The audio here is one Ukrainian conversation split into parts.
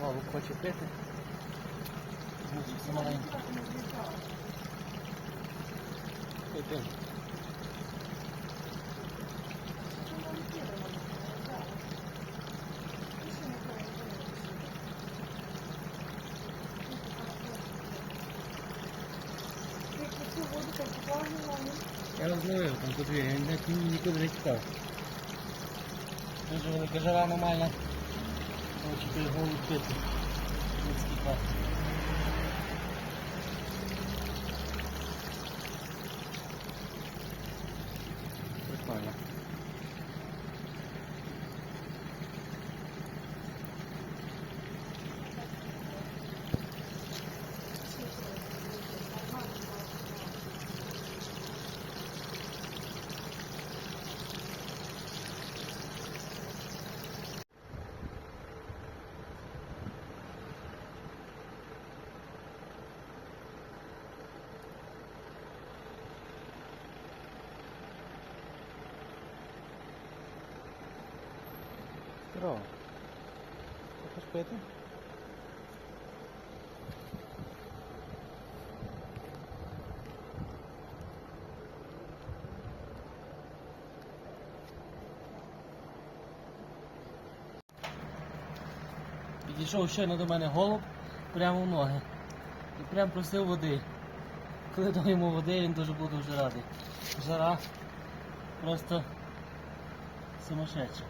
Голуб хоче пити. Пий, пий. Я розловив там він ні- ні- нікуди не тікав. Дуже велика жара нормальна. Хоче той голуб пити. Здорово. Хочеш пити? Підійшов щойно до мене голуб прямо в ноги. І прям просив води. Коли дав йому води, він дуже був дуже радий. Жара просто сумасшедша.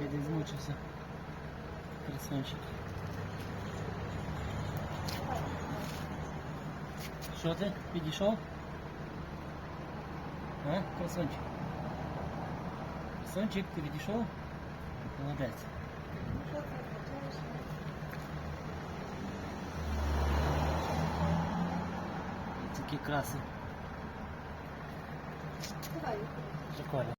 Він змучився. Красунчик. Що ти? Підійшов? А? Красунчик. Красунчик, ти відійшов? Молодець. Такі краси. Прикольно.